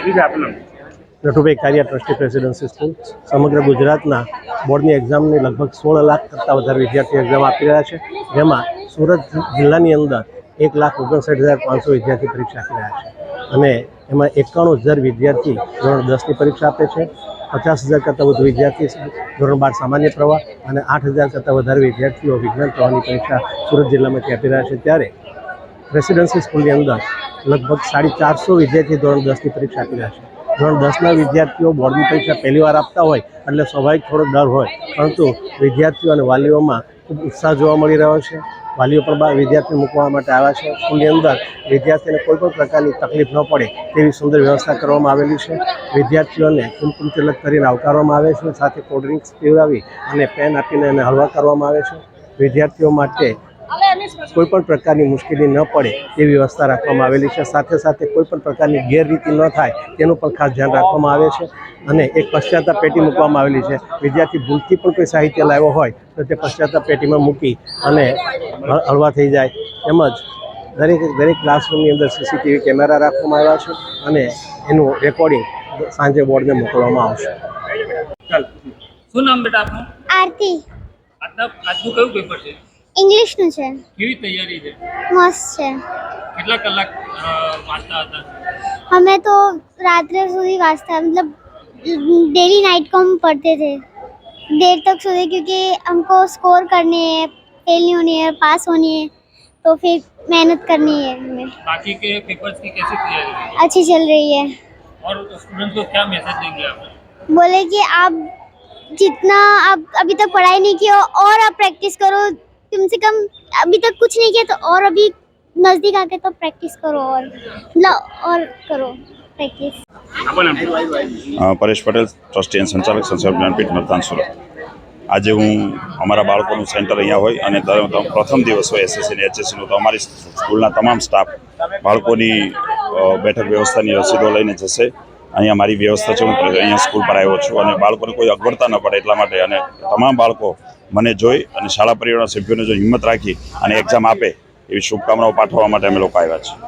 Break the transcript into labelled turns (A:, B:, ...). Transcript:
A: Natubhai Kariya trustee Presidency School. સમગ્ર ગુજરાતના બોર્ડની એક્ઝામની લગભગ સોળ લાખ કરતાં વધારે વિદ્યાર્થીઓ એક્ઝામ આપી રહ્યા છે. જેમાં સુરત જિલ્લાની અંદર એક લાખ ઓગણસાઠ હજાર પાંચસો વિદ્યાર્થી પરીક્ષા આપી રહ્યા છે. અને એમાં એકાણું હજાર વિદ્યાર્થી ધોરણ દસની પરીક્ષા આપે છે. પચાસ હજાર કરતાં વધુ વિદ્યાર્થી ધોરણ બાર સામાન્ય પ્રવાહ અને આઠ હજાર કરતાં વધારે વિદ્યાર્થીઓ વિજ્ઞાન પ્રવાહની પરીક્ષા સુરત જિલ્લામાંથી આપી રહ્યા છે. ત્યારે રેસિડેન્સી સ્કૂલની અંદર લગભગ સાડી ચારસો વિદ્યાર્થી ધોરણ દસની પરીક્ષા આપી રહ્યા છે. ધોરણ દસના વિદ્યાર્થીઓ બોર્ડની પરીક્ષા પહેલી વાર આપતા હોય, એટલે સ્વાભાવિક થોડો ડર હોય. પરંતુ વિદ્યાર્થીઓ અને વાલીઓમાં ખૂબ ઉત્સાહ જોવા મળી રહ્યો છે. વાલીઓ પણ બા વિદ્યાર્થી મૂકવા માટે આવ્યા છે. સ્કૂલની અંદર વિદ્યાર્થીને કોઈ પણ પ્રકારની તકલીફ ન પડે તેવી સુંદર વ્યવસ્થા કરવામાં આવેલી છે. વિદ્યાર્થીઓને કુમકુમ તિલક કરીને આવકારવામાં આવે છે. સાથે કોલ્ડ ડ્રિંક્સ પીવડાવી અને પેન આપીને એને હળવા કરવામાં આવે છે. વિદ્યાર્થીઓ માટે કોઈ પણ પ્રકારની મુશ્કેલી ન પડે તેવી વ્યવસ્થા રાખવામાં આવેલી છે. સાથે સાથે કોઈ પણ પ્રકારની ગેરરીતિ ન થાય તેનું પણ ખાસ ધ્યાન રાખવામાં આવે છે અને એક પશ્ચાતાપ પેટી મૂકવામાં આવેલી છે. વિદ્યાર્થી ભૂલથી પણ કોઈ સાહિત્ય લાવ્યો હોય તો તે પશ્ચાતાપ પેટીમાં મૂકી અને હળવા થઈ જાય. તેમજ દરેક દરેક ક્લાસરૂમની અંદર સીસીટીવી કેમેરા રાખવામાં આવ્યા છે અને એનું રેકોર્ડિંગ સાંજે બોર્ડને મોકલવામાં આવશે.
B: શું નામ બેટા આપનું?
C: આરતી.
B: આજનું કયું પેપર છે?
C: ઇંગ્લિશનું છે
B: કેવી તૈયારી છે
C: મસ્ત છે
B: કેટલા કલાક અ, વાંચતા હતા
C: हमें तो रात्रि સુધી वास्ता मतलब डेली नाइट को हम पढ़ते थे देर तक सोते क्योंकि हमको स्कोर करने हैं फेल नहीं होनी है पास होनी है तो फिर मेहनत करनी है हमें
B: बाकी के पेपर्स की कैसी तैयारी है
C: अच्छी चल रही है
B: और स्टूडेंट को क्या मैसेज देंगे आप
C: बोले कि आप जितना आप अभी तक पढ़ाई नहीं की हो और आप प्रैक्टिस करो कम से कम अभी तक कुछ नहीं किया तो और अभी नज़दीक आके तो प्रैक्टिस करो और मतलब और करो प्रैक्टिस
B: આપો નામ
D: અ, પરેશ પટેલ ટ્રસ્ટી અને સંચાલક સંચાલક જ્ઞાનપીઠ મતદાન સુરત આજે હું અમારા બાળકોનું સેન્ટર અહીંયા હોય અને દર- દર- પ્રથમ દિવસ હોય એસએસસી અને એચએસસીનું તો અમારી સ્કૂલના તમામ સ્ટાફ બાળકોની અ, બેઠક વ્યવસ્થાની રસીદો લઈને જશે અહીંયા મારી વ્યવસ્થા છે હું અહીંયા સ્કૂલ પર આવ્યો છું અને બાળકોને કોઈ અગવડતા ન પડે એટલા માટે અને તમામ બાળકો મને જોઈ અને શાળા પરિવારના સભ્યોને જો હિંમત રાખી અને એક્ઝામ આપે એવી શુભકામનાઓ પાઠવવા માટે અમે લોકો આવ્યા છીએ.